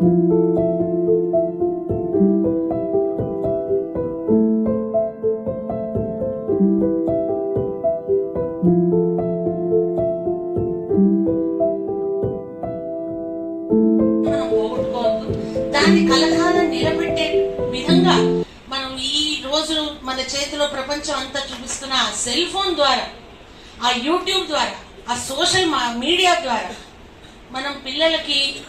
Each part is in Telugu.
దాన్ని కలహాలను నిలబెట్టే విధంగా మనం ఈ రోజు మన చేతిలో ప్రపంచం అంతా చూపిస్తున్న ఆ సెల్ ఫోన్ ద్వారా ఆ యూట్యూబ్ ద్వారా ఆ సోషల్ మీడియా ద్వారా మనం పిల్లలకి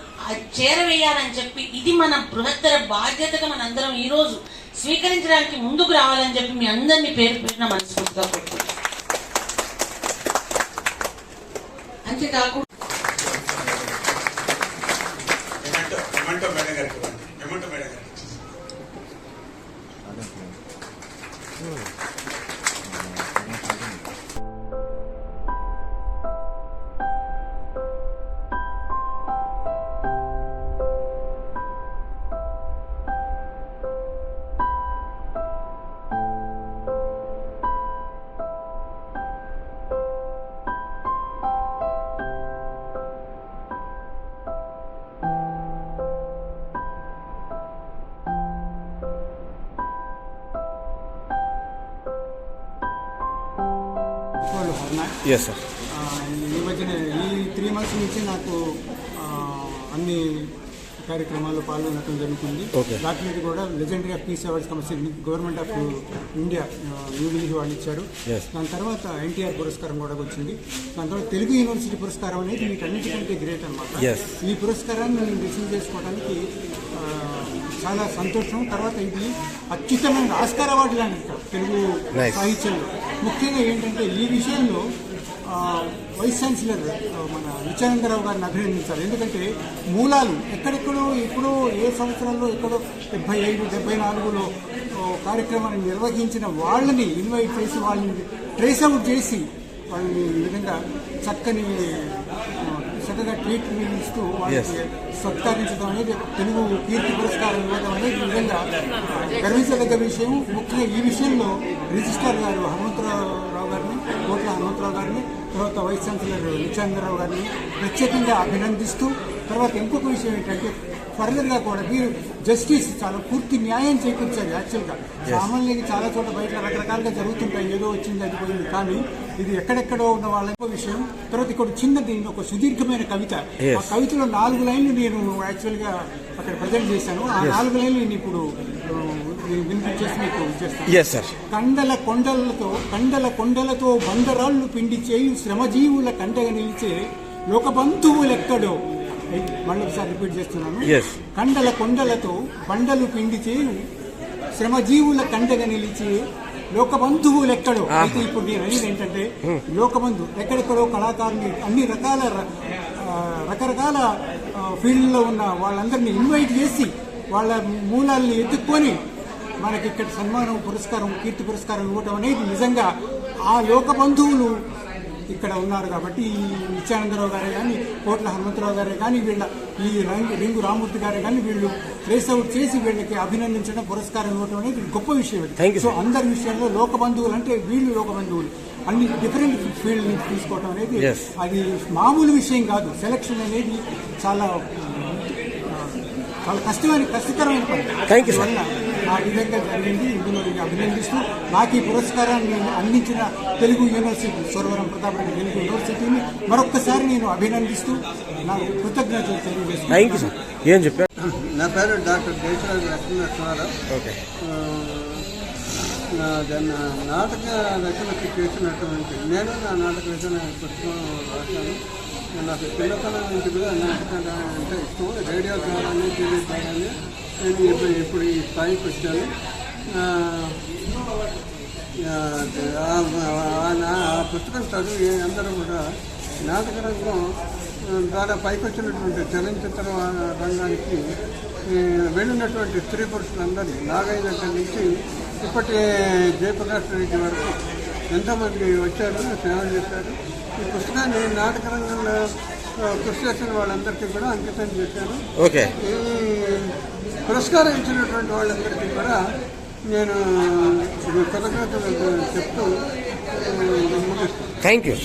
చేరవేయాలని చెప్పి ఇది మన బృహత్తర బాధ్యతగా మనందరం ఈ రోజు స్వీకరించడానికి ముందుకు రావాలని చెప్పి మీ అందరినీ పేరు పెట్టిన మనస్ఫూర్తిగా కోరుకుంటున్నాను అంతేకాకుండా హర్నా ఎస్ సార్ ఈ మధ్యన ఈ త్రీ మంత్స్ నుంచి నాకు అన్ని కార్యక్రమాల్లో పాల్గొనడం జరుగుతుంది Okay. డాక్యుమెంట్ కూడా legendary of peace awards commission government of India New Delhi వాళ్ళు ఇచ్చారు. దాని తర్వాత ఎన్టీఆర్ పురస్కారం కూడా వచ్చింది దాని తర్వాత తెలుగు యూనివర్సిటీ పురస్కారం అనేది వీటన్నిటికంటే గ్రేట్ అనమాట. ఈ పురస్కారాన్ని నేను రిసీవ్ చేసుకోవడానికి చాలా సంతోషం. తర్వాత ఇది అత్యుత్తమైన ఆస్కార్ అవార్డు కాదు తెలుగు. సాహిత్యంలో. ముఖ్యంగా ఏంటంటే ఈ విషయంలో వైస్ ఛాన్సలర్ మన నిత్యానందరావు గారిని అభినందించాలి. ఎందుకంటే మూలాలు ఎక్కడెక్కడో ఎప్పుడో ఏ సంవత్సరంలో ఎక్కడో డెబ్బై ఐదు డెబ్బై నాలుగులో కార్యక్రమాన్ని నిర్వహించిన వాళ్ళని ఇన్వైట్ చేసి వాళ్ళని ట్రేస్ అవుట్ చేసి వాళ్ళని ఈ విధంగా చక్కని చక్కగా ట్రీట్మెంట్ ఇస్తూ వాళ్ళకి సత్కరించడం అనేది తెలుగు కీర్తి పురస్కారం ఇవ్వడం అనేది విధంగా గర్వించదగ్గ విషయం ముఖ్యంగా ఈ విషయంలో రిజిస్ట్రార్ గారు హనుమంతరావు గారిని కోట్ల హనుమంతరావు గారిని తర్వాత వైస్ ఛాన్సలర్ నిత్యానందరావు గారిని ప్రత్యేకంగా అభినందిస్తూ తర్వాత ఇంకొక విషయం ఏంటంటే ఫర్దర్గా కూడా మీరు జస్టిస్ చాలా పూర్తి న్యాయం చేకూర్చారు యాక్చువల్గా సామాన్యులకి చాలా చోట బయట రకరకాలుగా జరుగుతుంటాయి ఏదో వచ్చింది అది పోయింది. కానీ ఇది ఎక్కడెక్కడో ఉన్న వాళ్ళ విషయం. తర్వాత ఇక్కడ చిన్నది ఒక సుదీర్ఘమైన కవిత. ఆ కవితలో నాలుగు లైన్లు నేను యాక్చువల్గా అక్కడ ప్రజెంట్ చేశాను. ఆ నాలుగు లైన్లు నేను ఇప్పుడు వినిపించేసి మీకు చేస్తాను కండల కొండలతో కండల కొండలతో బండరాళ్ళు పిండి చేయు శ్రమజీవుల కండగా నిలిచే లోకబంధువులెక్కడో మళ్ళీ ఒకసారి రిపీట్ చేస్తున్నాను. కండల కొండలతో బండలు పిండి చేయు శ్రమజీవుల కండగా నిలిచే లోకబంధువులు ఎక్కడో? అయితే ఇప్పుడు నేను అనేది ఏంటంటే లోకబంధు ఎక్కడెక్కడో కళాకారులు అన్ని రకాల రకరకాల ఫీల్డ్లో ఉన్న వాళ్ళందరినీ ఇన్వైట్ చేసి వాళ్ళ మూలాల్ని ఎత్తుక్కొని మనకి ఇక్కడ సన్మానం పురస్కారం కీర్తి పురస్కారం ఇవ్వటం అనేది నిజంగా ఆ లోక బంధువులు ఇక్కడ ఉన్నారు కాబట్టి ఈ నిత్యానందరావు గారే కానీ కోట్ల హనుమంతరావు గారే కానీ వీళ్ళ ఈ రంగు రింగు రామూర్తి గారే కానీ వీళ్ళు ట్రేస్ అవుట్ చేసి వీళ్ళకి అభినందించడం పురస్కారం ఇవ్వడం అనేది గొప్ప విషయం సో. అందరి విషయంలో లోక బంధువులు అంటే వీళ్ళు లోక బంధువులు. అన్ని డిఫరెంట్ ఫీల్డ్ నుంచి తీసుకోవడం అనేది. అది మామూలు విషయం కాదు. సెలక్షన్ అనేది చాలా చాలా కష్టమైన కష్టకరమైన పని. ఆ విధంగా జరిగింది. ఇందులో నేను అభినందిస్తూ నాకు ఈ పురస్కారాన్ని అందించిన తెలుగు యూనివర్సిటీ సోరవరం ప్రతాప్ రెడ్డి తెలుగు యూనివర్సిటీని మరొక్కసారి నేను అభినందిస్తూ నా కృతజ్ఞతలు తెలియజేస్తున్నాను థ్యాంక్ యూ సార్ ఏం చెప్పారు? నా పేరు డాక్టర్ జయశ్రాజ్ లక్ష్మీనరసింహారావు ఓకే నా నాటక రచనకి చేసినటువంటి నేను నా నాటక రచన పుస్తకం రాశాను. నాకు చిన్నతనం నుంచి కూడా నాటకం అంటే ఇష్టం. రేడియో ద్వారానే టీవీ ద్వారానే నేను ఇప్పుడు ఇప్పుడు ఈ స్థాయికి వచ్చాను ఆ, పుస్తకం చదివి అందరూ కూడా నాటక రంగం ద్వారా పైకి వచ్చినటువంటి చలనచిత్ర రంగానికి వెళ్ళినటువంటి స్త్రీ పురుషులందరినీ నాగయ్య దగ్గర నుంచి ఇప్పటి జయప్రకాష్ రెడ్డి వరకు ఎంతోమంది వచ్చారు సేవలు చేశారు. ఈ పుస్తకాన్ని నాటక రంగంలో కృషి చేసిన వాళ్ళందరికీ కూడా అంకితం ఓకే. ఈ పురస్కారం ఇచ్చినటువంటి వాళ్ళందరికీ కూడా నేను కృతజ్ఞతలు చెప్తూ థ్యాంక్ యూ